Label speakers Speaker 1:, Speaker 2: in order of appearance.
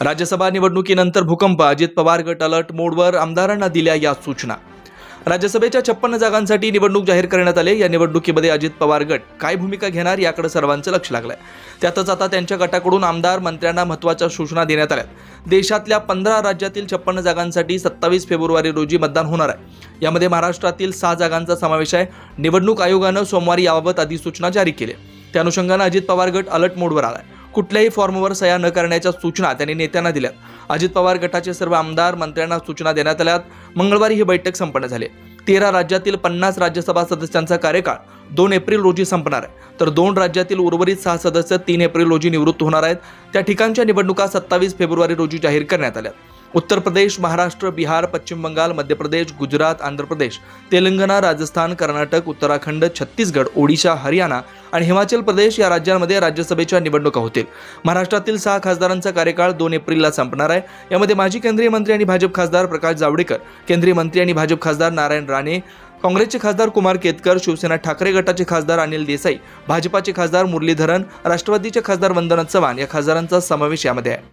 Speaker 1: राज्यसभा निवडणुकीनंतर भूकंप अजित पवार गट अलर्ट मोडवर आमदारांना दिल्या या सूचना. राज्यसभेच्या छप्पन्न जागांसाठी निवडणूक जाहीर करण्यात आले. या निवडणुकीमध्ये अजित पवार गट काय भूमिका घेणार याकडे सर्वांचं लक्ष लागलंय. त्यातच आता त्यांच्या गटाकडून आमदार मंत्र्यांना महत्त्वाच्या सूचना देण्यात आल्या देशातल्या पंधरा राज्यातील छप्पन्न जागांसाठी सत्तावीस फेब्रुवारी रोजी मतदान होणार आहे. यामध्ये महाराष्ट्रातील सहा जागांचा समावेश आहे. निवडणूक आयोगानं सोमवारी याबाबत अधिसूचना जारी केली त्या अनुषंगानं अजित पवार गट अलर्ट मोडवर आलाय. कुठल्याही फॉर्मवर सह्या न करण्याच्या सूचना त्यांनी नेत्यांना दिल्या. अजित पवार गटाचे सर्व आमदार मंत्र्यांना सूचना देण्यात आल्यात. मंगळवारी ही बैठक संपन्न झाली. तेरा राज्यातील पन्नास राज्यसभा सदस्यांचा कार्यकाळ दोन एप्रिल रोजी संपणार आहे. तर दोन राज्यातील उर्वरित सहा सदस्य तीन एप्रिल रोजी निवृत्त होणार आहेत. त्या ठिकाणच्या निवडणुका सत्तावीस फेब्रुवारी रोजी जाहीर करण्यात आल्या. उत्तर प्रदेश महाराष्ट्र बिहार पश्चिम बंगाल मध्य प्रदेश गुजरात आंध्र प्रदेश तेलंगणा राजस्थान कर्नाटक उत्तराखंड छत्तीसगड ओडिशा हरियाणा आणि हिमाचल प्रदेश या राज्यांमध्ये राज्यसभेच्या निवडणुका होतील. महाराष्ट्रातील सहा खासदारांचा कार्यकाळ दोन एप्रिलला संपणार आहे. यामध्ये माजी केंद्रीय मंत्री आणि भाजप खासदार प्रकाश जावडेकर केंद्रीय मंत्री आणि भाजप खासदार नारायण राणे काँग्रेसचे खासदार कुमार केतकर शिवसेना ठाकरे गटाचे खासदार अनिल देसाई भाजपाचे खासदार मुरलीधरन राष्ट्रवादीचे खासदार वंदना चव्हाण या खासदारांचा समावेश यामध्ये आहे.